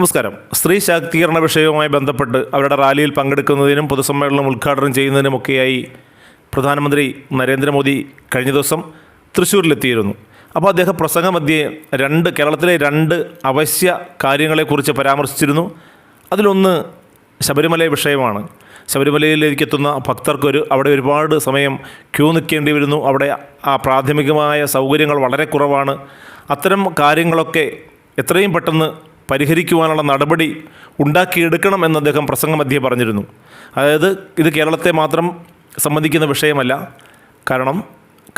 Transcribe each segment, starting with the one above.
നമസ്കാരം. സ്ത്രീ ശാക്തീകരണ വിഷയവുമായി ബന്ധപ്പെട്ട് അവരുടെ റാലിയിൽ പങ്കെടുക്കുന്നതിനും പൊതുസമ്മേളനം ഉദ്ഘാടനം ചെയ്യുന്നതിനുമൊക്കെയായി പ്രധാനമന്ത്രി നരേന്ദ്രമോദി കഴിഞ്ഞ ദിവസം തൃശ്ശൂരിലെത്തിയിരുന്നു അപ്പോൾ അദ്ദേഹം പ്രസംഗമധ്യേ രണ്ട് കേരളത്തിലെ രണ്ട് അവശ്യ കാര്യങ്ങളെക്കുറിച്ച് പരാമർശിച്ചിരുന്നു. അതിലൊന്ന് ശബരിമല വിഷയമാണ്. ശബരിമലയിലേക്ക് എത്തുന്ന ഭക്തർക്കൊരു അവിടെ ഒരുപാട് സമയം ക്യൂ നിൽക്കേണ്ടി വരുന്നു. അവിടെ ആ പ്രാഥമികമായ സൗകര്യങ്ങൾ വളരെ കുറവാണ്. അത്തരം കാര്യങ്ങളൊക്കെ എത്രയും പെട്ടെന്ന് പരിഹരിക്കുവാനുള്ള നടപടി ഉണ്ടാക്കിയെടുക്കണം എന്ന് അദ്ദേഹം പ്രസംഗമധ്യേ പറഞ്ഞിരുന്നു. അതായത് ഇത് കേരളത്തെ മാത്രം സംബന്ധിക്കുന്ന വിഷയമല്ല. കാരണം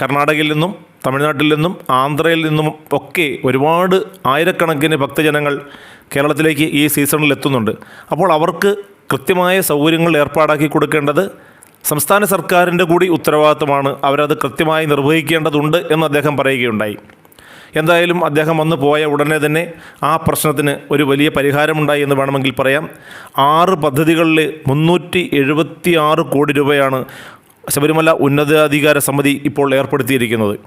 കർണാടകയിൽ നിന്നും തമിഴ്നാട്ടിൽ നിന്നും ആന്ധ്രയിൽ നിന്നും ഒക്കെ ഒരുപാട് ആയിരക്കണക്കിന് ഭക്തജനങ്ങൾ കേരളത്തിലേക്ക് ഈ സീസണിൽ എത്തുന്നുണ്ട്. അപ്പോൾ അവർക്ക് കൃത്യമായ സൗകര്യങ്ങൾ ഏർപ്പാടാക്കി കൊടുക്കേണ്ടത് സംസ്ഥാന സർക്കാരിന്റെ കൂടി ഉത്തരവാദിത്തമാണ് അവരത് കൃത്യമായി നിർവഹിക്കേണ്ടതുണ്ട് എന്ന് അദ്ദേഹം പറയുകയുണ്ടായി. എന്തായാലും അദ്ദേഹം വന്നു പോയ ഉടനെ തന്നെ ആ പ്രശ്നത്തിന് ഒരു വലിയ പരിഹാരമുണ്ടായി എന്ന് വേണമെങ്കിൽ പറയാം. ആറ് പദ്ധതികളിൽ മുന്നൂറ്റി എഴുപത്തി ആറ് കോടി രൂപയാണ് ശബരിമല ഉന്നതാധികാര സമിതി ഇപ്പോൾ ഏർപ്പെടുത്തിയിരിക്കുന്നത്.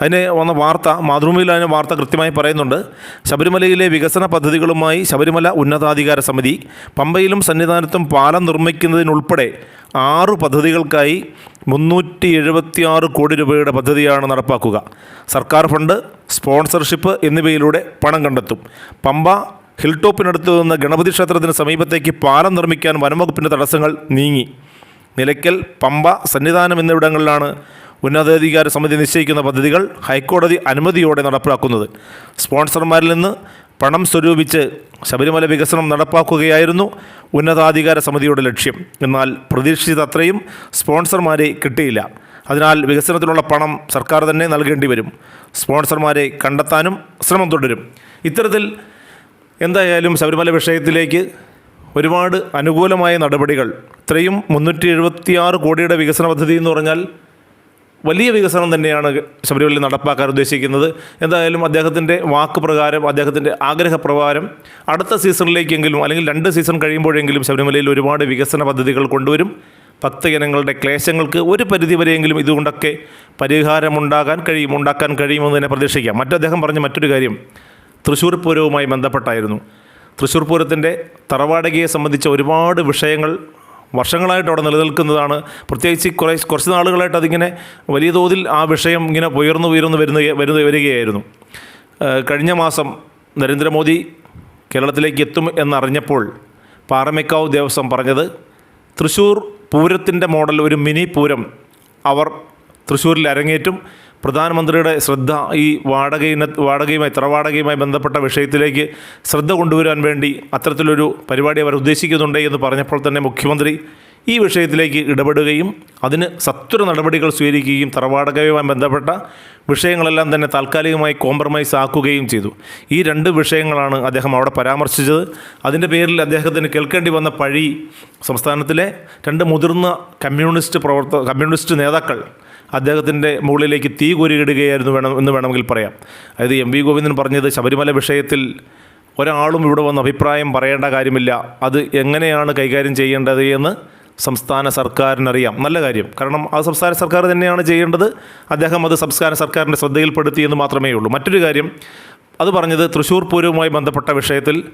അതിന് വന്ന വാർത്ത മാതൃഭൂമിയിൽ അതിന് വാർത്ത കൃത്യമായി പറയുന്നുണ്ട്. ശബരിമലയിലെ വികസന പദ്ധതികളുമായി ശബരിമല ഉന്നതാധികാര സമിതി പമ്പയിലും സന്നിധാനത്തും പാലം നിർമ്മിക്കുന്നതിനുൾപ്പെടെ ആറ് പദ്ധതികൾക്കായി മുന്നൂറ്റി എഴുപത്തിയാറ് കോടി രൂപയുടെ പദ്ധതിയാണ് നടപ്പാക്കുക. സർക്കാർ ഫണ്ട് സ്പോൺസർഷിപ്പ് എന്നിവയിലൂടെ പണം കണ്ടെത്തും. പമ്പ ഹിൽ ടോപ്പിനടുത്ത് നിന്ന് ഗണപതി ക്ഷേത്രത്തിന് സമീപത്തേക്ക് പാലം നിർമ്മിക്കാൻ വനംവകുപ്പിന്റെ തടസ്സങ്ങൾ നീങ്ങി. നിലയ്ക്കൽ പമ്പ സന്നിധാനം എന്നിവിടങ്ങളിലാണ് ഉന്നതാധികാര സമിതി നിശ്ചയിക്കുന്ന പദ്ധതികൾ ഹൈക്കോടതി അനുമതിയോടെ നടപ്പാക്കുന്നത് സ്പോൺസർമാരിൽ നിന്ന് പണം സ്വരൂപിച്ച് ശബരിമല വികസനം നടപ്പാക്കുകയായിരുന്നു ഉന്നതാധികാര സമിതിയുടെ ലക്ഷ്യം. എന്നാൽ പ്രതീക്ഷിച്ചത്രയും സ്പോൺസർമാരെ കിട്ടിയില്ല. അതിനാൽ വികസനത്തിനുള്ള പണം സർക്കാർ തന്നെ നൽകേണ്ടി വരും. സ്പോൺസർമാരെ കണ്ടെത്താനും ശ്രമം തുടരും. ഇത്തരത്തിൽ എന്തായാലും ശബരിമല വിഷയത്തിലേക്ക് ഒരുപാട് അനുകൂലമായ നടപടികൾ ഇത്രയും മുന്നൂറ്റി എഴുപത്തിയാറ് കോടിയുടെ വികസന പദ്ധതി എന്ന് പറഞ്ഞാൽ വലിയ വികസനം തന്നെയാണ് ശബരിമല നടപ്പാക്കാൻ ഉദ്ദേശിക്കുന്നത്. എന്തായാലും അദ്ദേഹത്തിന്റെ വാക്ക് പ്രകാരം അദ്ദേഹത്തിന്റെ ആഗ്രഹപ്രകാരം അടുത്ത സീസണിലേക്കെങ്കിലും അല്ലെങ്കിൽ രണ്ട് സീസൺ കഴിയുമ്പോഴെങ്കിലും ശബരിമലയിൽ ഒരുപാട് വികസന പദ്ധതികൾ കൊണ്ടുവരും. ഭക്തജനങ്ങളുടെ ക്ലേശങ്ങൾക്ക് ഒരു പരിധിവരെയെങ്കിലും ഇതുകൊണ്ടൊക്കെ പരിഹാരമുണ്ടാകാൻ കഴിയും ഉണ്ടാക്കാൻ കഴിയുമെന്ന് തന്നെ പ്രതീക്ഷിക്കാം. മറ്റദ്ദേഹം പറഞ്ഞ മറ്റൊരു കാര്യം തൃശ്ശൂർ പൂരവുമായി ബന്ധപ്പെട്ടായിരുന്നു. തൃശ്ശൂർ പൂരത്തിന്റെ തറവാടകയെ സംബന്ധിച്ച ഒരുപാട് വിഷയങ്ങൾ വർഷങ്ങളായിട്ട് അവിടെ നിലനിൽക്കുന്നതാണ്. പ്രത്യേകിച്ച് കുറേ കുറച്ച് നാളുകളായിട്ട് അതിങ്ങനെ വലിയ തോതിൽ ആ വിഷയം ഇങ്ങനെ ഉയർന്നു ഉയർന്നു വരുന്ന വരുന്ന വരികയായിരുന്നു. കഴിഞ്ഞ മാസം നരേന്ദ്രമോദി കേരളത്തിലേക്ക് എത്തും എന്നറിഞ്ഞപ്പോൾ പാറമേക്കാവ് ദേവസ്വം പറഞ്ഞത് തൃശ്ശൂർ പൂരത്തിന്റെ മോഡൽ ഒരു മിനി പൂരം അവർ തൃശ്ശൂരിൽ അരങ്ങേറ്റും. പ്രധാനമന്ത്രിയുടെ ശ്രദ്ധ ഈ വാടക ഇന വാടകയുമായി തറവാടകയുമായി ബന്ധപ്പെട്ട വിഷയത്തിലേക്ക് ശ്രദ്ധ കൊണ്ടുവരാൻ വേണ്ടി അത്തരത്തിലൊരു പരിപാടി അവർ ഉദ്ദേശിക്കുന്നുണ്ട് എന്ന് പറഞ്ഞപ്പോൾ തന്നെ മുഖ്യമന്ത്രി ഈ വിഷയത്തിലേക്ക് ഇടപെടുകയും അതിന് സത്വര നടപടികൾ സ്വീകരിക്കുകയും തറവാടകയുമായി ബന്ധപ്പെട്ട വിഷയങ്ങളെല്ലാം തന്നെ താൽക്കാലികമായി കോംപ്രമൈസ് ആക്കുകയും ചെയ്തു. ഈ രണ്ട് വിഷയങ്ങളാണ് അദ്ദേഹം അവിടെ പരാമർശിച്ചത്. അതിന്റെ പേരിൽ അദ്ദേഹത്തിന് കേൾക്കേണ്ടി വന്ന പഴി സംസ്ഥാനത്തിലെ രണ്ട് മുതിർന്ന കമ്മ്യൂണിസ്റ്റ് പ്രവർത്ത കമ്മ്യൂണിസ്റ്റ് നേതാക്കൾ അദ്ദേഹത്തിന്റെ മുകളിലേക്ക് തീ കോരിയിടുകയായിരുന്നു വേണം എന്ന് വേണമെങ്കിൽ പറയാം. അതായത് എം വി ഗോവിന്ദൻ പറഞ്ഞത് ശബരിമല വിഷയത്തിൽ ഒരാളും ഇവിടെ വന്ന് അഭിപ്രായം പറയേണ്ട കാര്യമില്ല. അത് എങ്ങനെയാണ് കൈകാര്യം ചെയ്യേണ്ടത് എന്ന് സംസ്ഥാന സർക്കാരിനറിയാം. നല്ല കാര്യം. കാരണം ആ സംസ്ഥാന സർക്കാർ തന്നെയാണ് ചെയ്യേണ്ടത്. അദ്ദേഹം അത് സംസ്ഥാന സർക്കാരിന്റെ ശ്രദ്ധയിൽപ്പെടുത്തി എന്ന് മാത്രമേ ഉള്ളൂ. മറ്റൊരു കാര്യം അത് പറഞ്ഞത് തൃശ്ശൂർ പൂരവുമായി ബന്ധപ്പെട്ട വിഷയത്തിൽ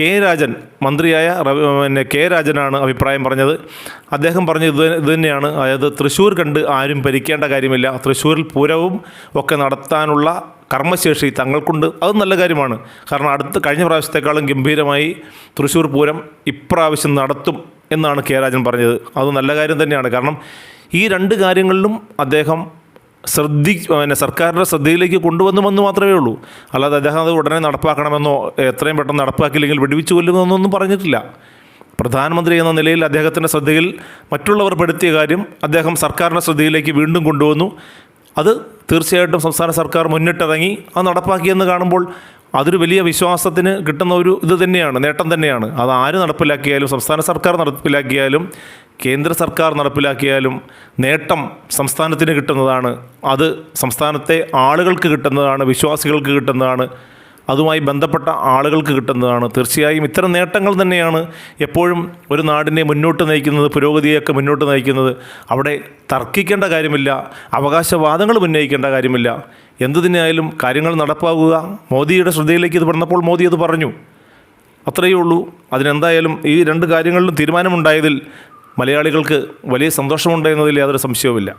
കെ രാജൻ മന്ത്രിയായ പിന്നെ കെ രാജനാണ് അഭിപ്രായം പറഞ്ഞത്. അദ്ദേഹം പറഞ്ഞത് ഇത് ഇത് തന്നെയാണ്. അതായത് തൃശ്ശൂർ കണ്ട് ആരും ഭരിക്കേണ്ട കാര്യമില്ല. തൃശ്ശൂരിൽ പൂരവും ഒക്കെ നടത്താനുള്ള കർമ്മശേഷി തങ്ങൾക്കുണ്ട്. അത് നല്ല കാര്യമാണ്. കാരണം അടുത്ത കഴിഞ്ഞ പ്രാവശ്യത്തെക്കാളും ഗംഭീരമായി തൃശ്ശൂർ പൂരം ഇപ്രാവശ്യം നടത്തും. എന്നാണ് കെ രാജൻ പറഞ്ഞത്. അത് നല്ല കാര്യം തന്നെയാണ്. കാരണം ഈ രണ്ട് കാര്യങ്ങളിലും അദ്ദേഹം ശ്രദ്ധി പിന്നെ സർക്കാരിന്റെ ശ്രദ്ധയിലേക്ക് കൊണ്ടുവന്നുമെന്ന് മാത്രമേ ഉള്ളൂ. അല്ലാതെ അദ്ദേഹം അത് ഉടനെ നടപ്പാക്കണമെന്നോ എത്രയും പെട്ടെന്ന് നടപ്പാക്കില്ലെങ്കിൽ വെടിവെച്ച് കൊല്ലുമെന്നൊന്നും പറഞ്ഞിട്ടില്ല. പ്രധാനമന്ത്രി എന്ന നിലയിൽ അദ്ദേഹത്തിന്റെ ശ്രദ്ധയിൽ മറ്റുള്ളവർ പെടുത്തിയ കാര്യം അദ്ദേഹം സർക്കാരിന്റെ ശ്രദ്ധയിലേക്ക് വീണ്ടും കൊണ്ടുവന്നു. അത് തീർച്ചയായിട്ടും സംസ്ഥാന സർക്കാർ മുന്നിട്ടിറങ്ങി അത് നടപ്പാക്കിയെന്ന് കാണുമ്പോൾ അതൊരു വലിയ വിശ്വാസത്തിന് കിട്ടുന്ന ഒരു ഇത് തന്നെയാണ് നേട്ടം തന്നെയാണ്. അത് ആര് നടപ്പിലാക്കിയാലും സംസ്ഥാന സർക്കാർ നടപ്പിലാക്കിയാലും കേന്ദ്ര സർക്കാർ നടപ്പിലാക്കിയാലും നേട്ടം സംസ്ഥാനത്തിന് കിട്ടുന്നതാണ്. അത് സംസ്ഥാനത്തെ ആളുകൾക്ക് കിട്ടുന്നതാണ് വിശ്വാസികൾക്ക് കിട്ടുന്നതാണ് അതുമായി ബന്ധപ്പെട്ട ആളുകൾക്ക് കിട്ടുന്നതാണ്. തീർച്ചയായും ഇത്തരം നേട്ടങ്ങൾ തന്നെയാണ് എപ്പോഴും ഒരു നാടിനെ മുന്നോട്ട് നയിക്കുന്നത് പുരോഗതിയൊക്കെ മുന്നോട്ട് നയിക്കുന്നത്. അവിടെ തർക്കിക്കേണ്ട കാര്യമില്ല അവകാശവാദങ്ങൾ ഉന്നയിക്കേണ്ട കാര്യമില്ല. എന്തു തന്നെയായാലും കാര്യങ്ങൾ നടപ്പാകുക. മോദിയുടെ ശ്രദ്ധയിലേക്ക് ഇത് വന്നപ്പോൾ മോദി അത് പറഞ്ഞു. അത്രയേ ഉള്ളൂ. അതിനെന്തായാലും ഈ രണ്ട് കാര്യങ്ങളിലും തീരുമാനമുണ്ടായതിൽ മലയാളികൾക്ക് വലിയ സന്തോഷമുണ്ട് എന്നതിൽ യാതൊരു സംശയവുമില്ല.